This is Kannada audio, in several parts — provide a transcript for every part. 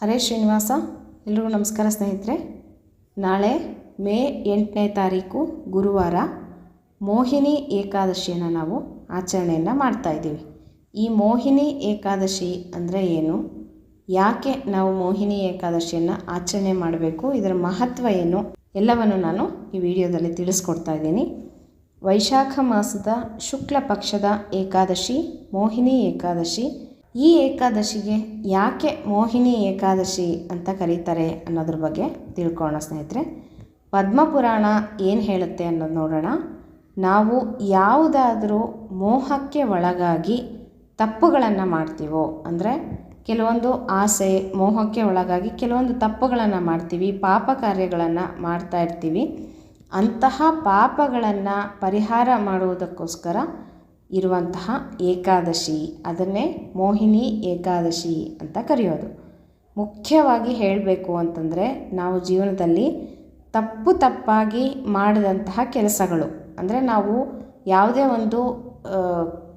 ಹರೇ ಶ್ರೀನಿವಾಸ, ಎಲ್ರಿಗೂ ನಮಸ್ಕಾರ ಸ್ನೇಹಿತರೆ. ನಾಳೆ ಮೇ ಎಂಟನೇ ತಾರೀಕು ಗುರುವಾರ ಮೋಹಿನಿ ಏಕಾದಶಿಯನ್ನು ನಾವು ಆಚರಣೆಯನ್ನು ಮಾಡ್ತಾಯಿದ್ದೀವಿ ಈ ಮೋಹಿನಿ ಏಕಾದಶಿ ಅಂದರೆ ಏನು? ಯಾಕೆ ನಾವು ಮೋಹಿನಿ ಏಕಾದಶಿಯನ್ನು ಆಚರಣೆ ಮಾಡಬೇಕು? ಇದರ ಮಹತ್ವ ಏನು? ಎಲ್ಲವನ್ನು ನಾನು ಈ ವಿಡಿಯೋದಲ್ಲಿ ತಿಳಿಸ್ಕೊಡ್ತಾ ಇದ್ದೀನಿ. ವೈಶಾಖ ಮಾಸದ ಶುಕ್ಲ ಪಕ್ಷದ ಏಕಾದಶಿ, ಮೋಹಿನಿ ಏಕಾದಶಿ ಈ ಏಕಾದಶಿಗೆ ಯಾಕೆ ಮೋಹಿನಿ ಏಕಾದಶಿ ಅಂತ ಕರೀತಾರೆ ಅನ್ನೋದ್ರ ಬಗ್ಗೆ ತಿಳ್ಕೊಳ್ಳೋಣ ಸ್ನೇಹಿತರೆ. ಪದ್ಮಪುರಾಣ ಏನು ಹೇಳುತ್ತೆ ಅನ್ನೋದು ನೋಡೋಣ. ನಾವು ಯಾವುದಾದರೂ ಮೋಹಕ್ಕೆ ಒಳಗಾಗಿ ತಪ್ಪುಗಳನ್ನು ಮಾಡ್ತೀವೋ, ಅಂದರೆ ಕೆಲವೊಂದು ಆಸೆ ಮೋಹಕ್ಕೆ ಒಳಗಾಗಿ ಕೆಲವೊಂದು ತಪ್ಪುಗಳನ್ನು ಮಾಡ್ತೀವಿ, ಪಾಪ ಕಾರ್ಯಗಳನ್ನು ಮಾಡ್ತಾ ಇರ್ತೀವಿ, ಅಂತಹ ಪಾಪಗಳನ್ನು ಪರಿಹಾರ ಮಾಡುವುದಕ್ಕೋಸ್ಕರ ಇರುವಂತಹ ಏಕಾದಶಿ. ಅದನ್ನೇ ಮೋಹಿನಿ ಏಕಾದಶಿ ಅಂತ ಕರೆಯೋದು. ಮುಖ್ಯವಾಗಿ ಹೇಳಬೇಕು ಅಂತಂದರೆ ನಾವು ಜೀವನದಲ್ಲಿ ತಪ್ಪು ತಪ್ಪಾಗಿ ಮಾಡಿದಂತಹ ಕೆಲಸಗಳು. ಅಂದರೆ ನಾವು ಯಾವುದೇ ಒಂದು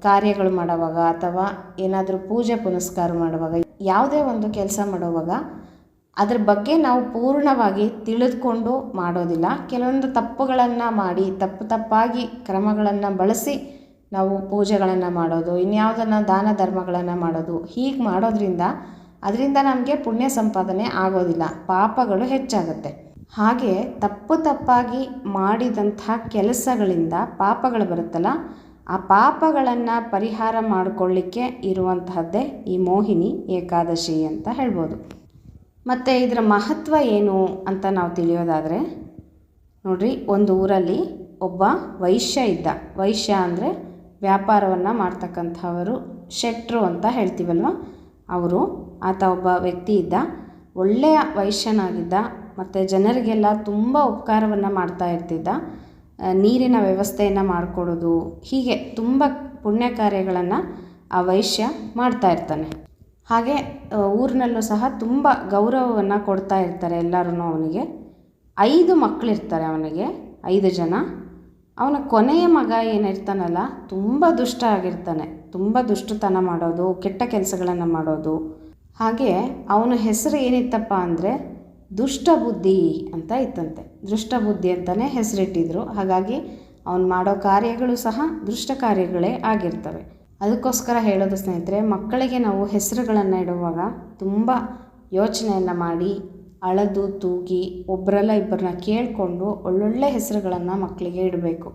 ಕಾರ್ಯಗಳು ಮಾಡುವಾಗ ಅಥವಾ ಏನಾದರೂ ಪೂಜೆ ಪುನಸ್ಕಾರ ಮಾಡುವಾಗ, ಯಾವುದೇ ಒಂದು ಕೆಲಸ ಮಾಡುವಾಗ ಅದ್ರ ಬಗ್ಗೆ ನಾವು ಪೂರ್ಣವಾಗಿ ತಿಳಿದುಕೊಂಡು ಮಾಡೋದಿಲ್ಲ. ಕೆಲವೊಂದು ತಪ್ಪುಗಳನ್ನು ಮಾಡಿ, ತಪ್ಪು ತಪ್ಪಾಗಿ ಕ್ರಮಗಳನ್ನು ಬಳಸಿ ನಾವು ಪೂಜೆಗಳನ್ನು ಮಾಡೋದು, ಇನ್ಯಾವುದನ್ನು ದಾನ ಧರ್ಮಗಳನ್ನು ಮಾಡೋದು, ಹೀಗೆ ಮಾಡೋದ್ರಿಂದ ಅದರಿಂದ ನಮಗೆ ಪುಣ್ಯ ಸಂಪಾದನೆ ಆಗೋದಿಲ್ಲ, ಪಾಪಗಳು ಹೆಚ್ಚಾಗುತ್ತೆ. ಹಾಗೆ ತಪ್ಪು ತಪ್ಪಾಗಿ ಮಾಡಿದಂಥ ಕೆಲಸಗಳಿಂದ ಪಾಪಗಳು ಬರುತ್ತಲ್ಲ, ಆ ಪಾಪಗಳನ್ನು ಪರಿಹಾರ ಮಾಡಿಕೊಳ್ಳಿಕ್ಕೆ ಇರುವಂತಹದ್ದೇ ಈ ಮೋಹಿನಿ ಏಕಾದಶಿ ಅಂತ ಹೇಳ್ಬೋದು. ಮತ್ತು ಇದರ ಮಹತ್ವ ಏನು ಅಂತ ನಾವು ತಿಳಿಯೋದಾದರೆ, ನೋಡ್ರಿ, ಒಂದು ಊರಲ್ಲಿ ಒಬ್ಬ ವೈಶ್ಯ ಇದ್ದ. ವೈಶ್ಯ ಅಂದರೆ ವ್ಯಾಪಾರವನ್ನು ಮಾಡ್ತಕ್ಕಂಥವರು ಶೆಟ್ರು ಅಂತ ಹೇಳ್ತೀವಲ್ವ? ಅವರು ಆತ ಒಬ್ಬ ವ್ಯಕ್ತಿ ಇದ್ದ, ಒಳ್ಳೆಯ ವೈಶ್ಯನಾಗಿದ್ದ, ಮತ್ತು ಜನರಿಗೆಲ್ಲ ತುಂಬ ಉಪಕಾರವನ್ನು ಮಾಡ್ತಾ ಇರ್ತಿದ್ದ. ನೀರಿನ ವ್ಯವಸ್ಥೆಯನ್ನು ಮಾಡಿಕೊಡೋದು, ಹೀಗೆ ತುಂಬ ಪುಣ್ಯ ಕಾರ್ಯಗಳನ್ನು ಆ ವೈಶ್ಯ ಮಾಡ್ತಾ ಇರ್ತಾನೆ. ಹಾಗೆ ಊರಿನಲ್ಲೂ ಸಹ ತುಂಬ ಗೌರವವನ್ನು ಕೊಡ್ತಾ ಇರ್ತಾರೆ ಎಲ್ಲರೂ ಅವನಿಗೆ. ಐದು ಮಕ್ಕಳಿರ್ತಾರೆ ಅವನಿಗೆ, ಐದು ಜನ. ಅವನ ಕೊನೆಯ ಮಗ ಏನಿರ್ತಾನಲ್ಲ, ತುಂಬ ದುಷ್ಟ ಆಗಿರ್ತಾನೆ. ತುಂಬ ದುಷ್ಟತನ ಮಾಡೋದು, ಕೆಟ್ಟ ಕೆಲಸಗಳನ್ನು ಮಾಡೋದು. ಹಾಗೆ ಅವನ ಹೆಸರು ಏನಿತ್ತಪ್ಪ ಅಂದರೆ, ದುಷ್ಟ ಬುದ್ಧಿ ಅಂತ ಇತ್ತಂತೆ. ದುಷ್ಟ ಬುದ್ಧಿ ಅಂತಲೇ ಹೆಸರಿಟ್ಟಿದ್ರು. ಹಾಗಾಗಿ ಅವನು ಮಾಡೋ ಕಾರ್ಯಗಳು ಸಹ ದುಷ್ಟ ಕಾರ್ಯಗಳೇ ಆಗಿರ್ತವೆ. ಅದಕ್ಕೋಸ್ಕರ ಹೇಳೋದು ಸ್ನೇಹಿತರೆ, ಮಕ್ಕಳಿಗೆ ನಾವು ಹೆಸರುಗಳನ್ನು ಇಡುವಾಗ ತುಂಬ ಯೋಚನೆಯನ್ನು ಮಾಡಿ ಅಳದು, ತೂಗಿ ಒಬ್ಬರಲ್ಲ ಇಬ್ಬರನ್ನ ಕೇಳಿಕೊಂಡು ಒಳ್ಳೊಳ್ಳೆ ಹೆಸರುಗಳನ್ನು ಮಕ್ಕಳಿಗೆ ಇಡಬೇಕು.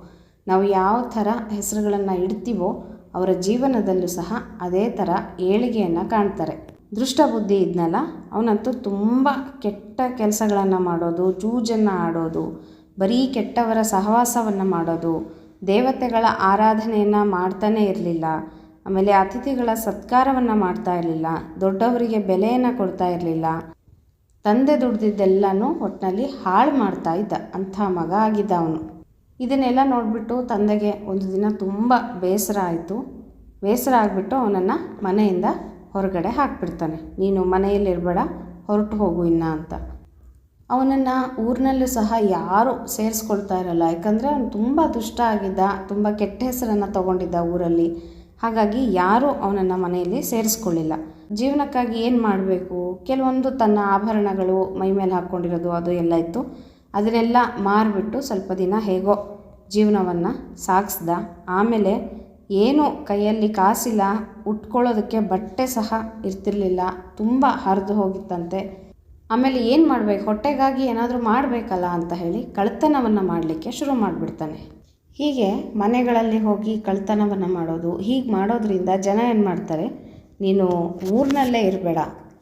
ನಾವು ಯಾವ ಥರ ಹೆಸರುಗಳನ್ನು ಇಡ್ತೀವೋ ಅವರ ಜೀವನದಲ್ಲೂ ಸಹ ಅದೇ ಥರ ಏಳಿಗೆಯನ್ನು ಕಾಣ್ತಾರೆ. ದೃಷ್ಟ ಬುದ್ಧಿ ಇದ್ನಲ್ಲ, ಅವನಂತೂ ತುಂಬ ಕೆಟ್ಟ ಕೆಲಸಗಳನ್ನು ಮಾಡೋದು, ಜೂಜನ್ನು ಆಡೋದು, ಬರೀ ಕೆಟ್ಟವರ ಸಹವಾಸವನ್ನು ಮಾಡೋದು, ದೇವತೆಗಳ ಆರಾಧನೆಯನ್ನು ಮಾಡ್ತಾನೇ ಇರಲಿಲ್ಲ, ಆಮೇಲೆ ಅತಿಥಿಗಳ ಸತ್ಕಾರವನ್ನು ಮಾಡ್ತಾ ಇರಲಿಲ್ಲ, ದೊಡ್ಡವರಿಗೆ ಬೆಲೆಯನ್ನು ಕೊಡ್ತಾ ಇರಲಿಲ್ಲ ತಂದೆ ದುಡ್ದಿದ್ದೆಲ್ಲನೂ ಒಟ್ಟಿನಲ್ಲಿ ಹಾಳು ಮಾಡ್ತಾ ಇದ್ದ. ಅಂಥ ಮಗ ಆಗಿದ್ದ ಅವನು. ಇದನ್ನೆಲ್ಲ ನೋಡಿಬಿಟ್ಟು ತಂದೆಗೆ ಒಂದು ದಿನ ತುಂಬ ಬೇಸರ ಆಯಿತು. ಬೇಸರ ಆಗಿಬಿಟ್ಟು ಅವನನ್ನು ಮನೆಯಿಂದ ಹೊರಗಡೆ ಹಾಕ್ಬಿಡ್ತಾನೆ. ನೀನು ಮನೆಯಲ್ಲಿರಬೇಡ, ಹೊರಟು ಹೋಗು ಇನ್ನ ಅಂತ. ಅವನನ್ನು ಊರಿನಲ್ಲೂ ಸಹ ಯಾರೂ ಸೇರಿಸ್ಕೊಳ್ತಾ ಇರಲ್ಲ. ಯಾಕಂದರೆ ಅವನು ತುಂಬ ದುಷ್ಟ ಆಗಿದ್ದ, ತುಂಬ ಕೆಟ್ಟ ಹೆಸರನ್ನು ತೊಗೊಂಡಿದ್ದ ಊರಲ್ಲಿ. ಹಾಗಾಗಿ ಯಾರೂ ಅವನನ್ನು ಮನೆಯಲ್ಲಿ ಸೇರಿಸ್ಕೊಳ್ಳಿಲ್ಲ. ಜೀವನಕ್ಕಾಗಿ ಏನು ಮಾಡಬೇಕು? ಕೆಲವೊಂದು ತನ್ನ ಆಭರಣಗಳು ಮೈ ಮೇಲೆ ಹಾಕ್ಕೊಂಡಿರೋದು, ಅದು ಎಲ್ಲ ಇತ್ತು. ಅದನ್ನೆಲ್ಲ ಮಾರಿಬಿಟ್ಟು ಸ್ವಲ್ಪ ದಿನ ಹೇಗೋ ಜೀವನವನ್ನು ಸಾಗಿಸ್ದ. ಆಮೇಲೆ ಏನು ಕೈಯಲ್ಲಿ ಕಾಸಿಲ್ಲ, ಉಟ್ಕೊಳ್ಳೋದಕ್ಕೆ ಬಟ್ಟೆ ಸಹ ಇರ್ತಿರ್ಲಿಲ್ಲ. ತುಂಬ ಹರಿದು ಹೋಗಿತ್ತಂತೆ. ಆಮೇಲೆ ಏನು ಮಾಡಬೇಕು? ಹೊಟ್ಟೆಗಾಗಿ ಏನಾದರೂ ಮಾಡಬೇಕಲ್ಲ ಅಂತ ಹೇಳಿ ಕಳ್ತನವನ್ನು ಮಾಡಲಿಕ್ಕೆ ಶುರು ಮಾಡಿಬಿಡ್ತಾನೆ. ಹೀಗೆ ಮನೆಗಳಲ್ಲಿ ಹೋಗಿ ಕಳ್ತನವನ್ನು ಮಾಡೋದು, ಹೀಗೆ ಮಾಡೋದ್ರಿಂದ ಜನ ಏನು ಮಾಡ್ತಾರೆ? ನೀನು ಊರಿನಲ್ಲೇ ಇರಬೇಡ.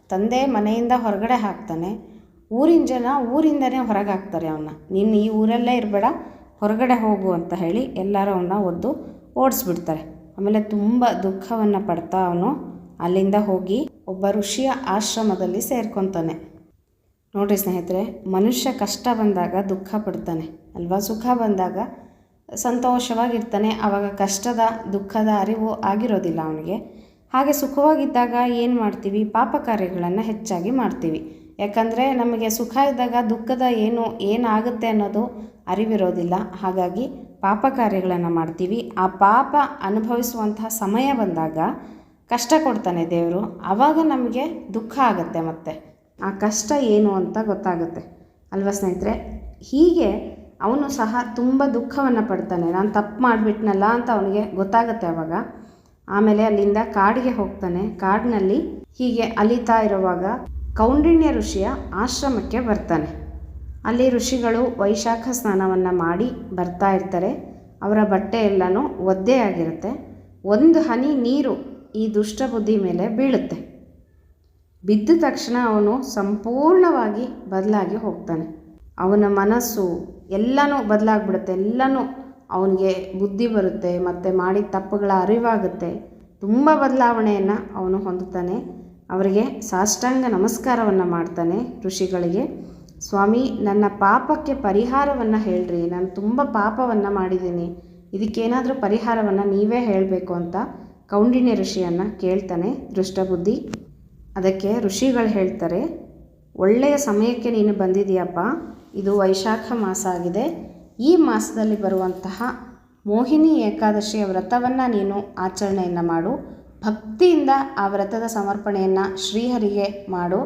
ತಂದೆ ಮನೆಯಿಂದ ಹೊರಗಡೆ ಹಾಕ್ತಾನೆ. ಊರಿನ ಜನ ಊರಿಂದನೇ ಹೊರಗೆ ಹಾಕ್ತಾರೆ ಅವನ್ನ ನೀನು ಈ ಊರಲ್ಲೇ ಇರಬೇಡ, ಹೊರಗಡೆ ಹೋಗು ಅಂತ ಹೇಳಿ ಎಲ್ಲರೂ ಅವನ್ನ ಒದ್ದು ಓಡಿಸ್ಬಿಡ್ತಾರೆ. ಆಮೇಲೆ ತುಂಬ ದುಃಖವನ್ನು ಪಡ್ತಾ ಅವನು. ಅಲ್ಲಿಂದ ಹೋಗಿ ಒಬ್ಬ ಋಷಿಯ ಆಶ್ರಮದಲ್ಲಿ ಸೇರ್ಕೊತಾನೆ. ನೋಡಿರಿ ಸ್ನೇಹಿತರೆ, ಮನುಷ್ಯ ಕಷ್ಟ ಬಂದಾಗ ದುಃಖ ಪಡ್ತಾನೆ. ಅಲ್ವಾ? ಸುಖ ಬಂದಾಗ ಸಂತೋಷವಾಗಿರ್ತಾನೆ. ಆವಾಗ ಕಷ್ಟದ, ದುಃಖದ ಅರಿವು ಆಗಿರೋದಿಲ್ಲ ಅವನಿಗೆ. ಹಾಗೆ ಸುಖವಾಗಿದ್ದಾಗ ಏನು ಮಾಡ್ತೀವಿ? ಪಾಪ ಕಾರ್ಯಗಳನ್ನು ಹೆಚ್ಚಾಗಿ ಮಾಡ್ತೀವಿ. ಯಾಕಂದರೆ ನಮಗೆ ಸುಖ ಇದ್ದಾಗ ದುಃಖದ ಏನು, ಏನಾಗುತ್ತೆ ಅನ್ನೋದು ಅರಿವಿರೋದಿಲ್ಲ. ಹಾಗಾಗಿ ಪಾಪ ಕಾರ್ಯಗಳನ್ನು ಮಾಡ್ತೀವಿ. ಆ ಪಾಪ ಅನುಭವಿಸುವಂತಹ ಸಮಯ ಬಂದಾಗ ಕಷ್ಟ ಕೊಡ್ತಾನೆ ದೇವರು. ಆವಾಗ ನಮಗೆ ದುಃಖ ಆಗುತ್ತೆ ಮತ್ತೆ. ಆ ಕಷ್ಟ ಏನು ಅಂತ ಗೊತ್ತಾಗುತ್ತೆ. ಅಲ್ವಾ ಸ್ನೇಹಿತರೆ? ಹೀಗೆ ಅವನು ಸಹ ತುಂಬ ದುಃಖವನ್ನು ಪಡ್ತಾನೆ. ನಾನು ತಪ್ಪು ಮಾಡಿಬಿಟ್ನಲ್ಲ ಅಂತ ಅವನಿಗೆ ಗೊತ್ತಾಗುತ್ತೆ ಅವಾಗ. ಆಮೇಲೆ ಅಲ್ಲಿಂದ ಕಾಡಿಗೆ ಹೋಗ್ತಾನೆ. ಕಾಡಿನಲ್ಲಿ ಹೀಗೆ ಅಲಿತಾ ಇರುವಾಗ ಕೌಂಡಿಣ್ಯ ಋಷಿಯ ಆಶ್ರಮಕ್ಕೆ ಬರ್ತಾನೆ. ಅಲ್ಲಿ ಋಷಿಗಳು ವೈಶಾಖ ಸ್ನಾನವನ್ನು ಮಾಡಿ ಬರ್ತಾ ಇರ್ತಾರೆ. ಅವರ ಬಟ್ಟೆ ಎಲ್ಲನೂ ಒದ್ದೆ ಆಗಿರುತ್ತೆ. ಒಂದು ಹನಿ ನೀರು ಈ ದುಷ್ಟಬುದ್ಧಿ ಮೇಲೆ ಬೀಳುತ್ತೆ. ಬಿದ್ದ ತಕ್ಷಣ ಅವನು ಸಂಪೂರ್ಣವಾಗಿ ಬದಲಾಗಿ ಹೋಗ್ತಾನೆ. ಅವನ ಮನಸ್ಸು ಎಲ್ಲನೂ ಬದಲಾಗ್ಬಿಡುತ್ತೆ. ಎಲ್ಲನೂ ಅವನಿಗೆ ಬುದ್ಧಿ ಬರುತ್ತೆ, ಮತ್ತು ಮಾಡಿದ ತಪ್ಪುಗಳ ಅರಿವಾಗುತ್ತೆ. ತುಂಬ ಬದಲಾವಣೆಯನ್ನು ಅವನು ಹೊಂದುತ್ತಾನೆ. ಅವರಿಗೆ ಸಾಷ್ಟಾಂಗ ನಮಸ್ಕಾರವನ್ನು ಮಾಡ್ತಾನೆ ಋಷಿಗಳಿಗೆ. ಸ್ವಾಮಿ, ನನ್ನ ಪಾಪಕ್ಕೆ ಪರಿಹಾರವನ್ನು ಹೇಳ್ರಿ. ನಾನು ತುಂಬ ಪಾಪವನ್ನು ಮಾಡಿದ್ದೀನಿ. ಇದಕ್ಕೇನಾದರೂ ಪರಿಹಾರವನ್ನು ನೀವೇ ಹೇಳಬೇಕು ಅಂತ ಕೌಂಡಿನ್ಯ ಋಷಿಯನ್ನು ಕೇಳ್ತಾನೆ ದೃಷ್ಟಬುದ್ಧಿ. ಅದಕ್ಕೆ ಋಷಿಗಳು ಹೇಳ್ತಾರೆ, ಒಳ್ಳೆಯ ಸಮಯಕ್ಕೆ ನೀನು ಬಂದಿದೆಯಪ್ಪ. ಇದು ವೈಶಾಖ ಮಾಸ ಆಗಿದೆ. ಈ ಮಾಸದಲ್ಲಿ ಬರುವಂತಹ ಮೋಹಿನಿ ಏಕಾದಶಿಯ ವ್ರತವನ್ನು ನೀನು ಆಚರಣೆಯನ್ನು ಮಾಡು. ಭಕ್ತಿಯಿಂದ ಆ ವ್ರತದ ಸಮರ್ಪಣೆಯನ್ನು ಶ್ರೀಹರಿಗೆ ಮಾಡು.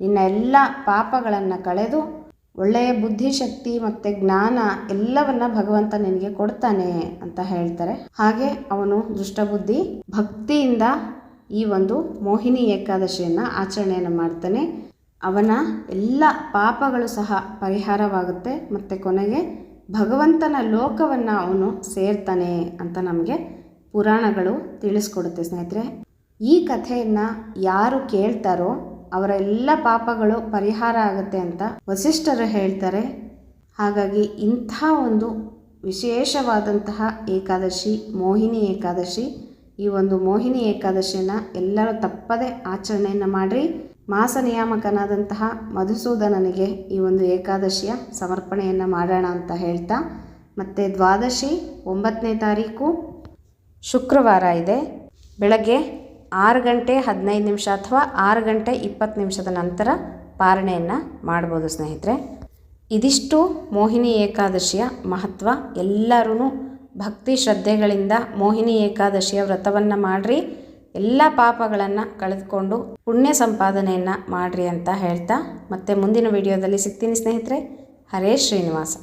ನಿನ್ನ ಎಲ್ಲ ಪಾಪಗಳನ್ನು ಕಳೆದು ಒಳ್ಳೆಯ ಬುದ್ಧಿಶಕ್ತಿ ಮತ್ತು ಜ್ಞಾನ ಎಲ್ಲವನ್ನ ಭಗವಂತ ನಿನಗೆ ಕೊಡ್ತಾನೆ ಅಂತ ಹೇಳ್ತಾರೆ. ಹಾಗೆ ಅವನು ದುಷ್ಟಬುದ್ಧಿ ಭಕ್ತಿಯಿಂದ ಈ ಒಂದು ಮೋಹಿನಿ ಏಕಾದಶಿಯನ್ನು ಆಚರಣೆಯನ್ನು ಮಾಡ್ತಾನೆ. ಅವನ ಎಲ್ಲ ಪಾಪಗಳು ಸಹ ಪರಿಹಾರವಾಗುತ್ತೆ. ಮತ್ತು ಕೊನೆಗೆ ಭಗವಂತನ ಲೋಕವನ್ನು ಅವನು ಸೇರ್ತಾನೆ ಅಂತ ನಮಗೆ ಪುರಾಣಗಳು ತಿಳಿಸ್ಕೊಡುತ್ತೆ ಸ್ನೇಹಿತರೆ. ಈ ಕಥೆಯನ್ನು ಯಾರು ಕೇಳ್ತಾರೋ ಅವರ ಎಲ್ಲ ಪಾಪಗಳು ಪರಿಹಾರ ಆಗುತ್ತೆ ಅಂತ ವಸಿಷ್ಠರು ಹೇಳ್ತಾರೆ. ಹಾಗಾಗಿ ಇಂಥ ಒಂದು ವಿಶೇಷವಾದಂತಹ ಏಕಾದಶಿ, ಮೋಹಿನಿ ಏಕಾದಶಿ, ಈ ಒಂದು ಮೋಹಿನಿ ಏಕಾದಶಿಯನ್ನು ಎಲ್ಲರೂ ತಪ್ಪದೆ ಆಚರಣೆಯನ್ನು ಮಾಡಿರಿ. ಮಾಸ ನಿಯಾಮಕನಾದಂತಹ ಮಧುಸೂದನನಿಗೆ ಈ ಒಂದು ಏಕಾದಶಿಯ ಸಮರ್ಪಣೆಯನ್ನು ಮಾಡೋಣ ಅಂತ ಹೇಳ್ತಾ, ಮತ್ತು ದ್ವಾದಶಿ ಒಂಬತ್ತನೇ ತಾರೀಕು ಶುಕ್ರವಾರ ಇದೆ. ಬೆಳಗ್ಗೆ ಆರು ಗಂಟೆ ಹದಿನೈದು ನಿಮಿಷ ಅಥವಾ ಆರು ಗಂಟೆ ಇಪ್ಪತ್ತು ನಿಮಿಷದ ನಂತರ ಪಾರಣೆಯನ್ನು ಮಾಡ್ಬೋದು ಸ್ನೇಹಿತರೆ. ಇದಿಷ್ಟು ಮೋಹಿನಿ ಏಕಾದಶಿಯ ಮಹತ್ವ. ಎಲ್ಲರೂ ಭಕ್ತಿ ಶ್ರದ್ಧೆಗಳಿಂದ ಮೋಹಿನಿ ಏಕಾದಶಿಯ ವ್ರತವನ್ನು ಮಾಡಿರಿ. ಎಲ್ಲ ಪಾಪಗಳನ್ನು ಕಳೆದುಕೊಂಡು ಪುಣ್ಯ ಸಂಪಾದನೆಯನ್ನು ಮಾಡಿರಿ ಅಂತ ಹೇಳ್ತಾ ಮತ್ತೆ ಮುಂದಿನ ವಿಡಿಯೋದಲ್ಲಿ ಸಿಗ್ತೀನಿ ಸ್ನೇಹಿತರೆ. ಹರೇ ಶ್ರೀನಿವಾಸ.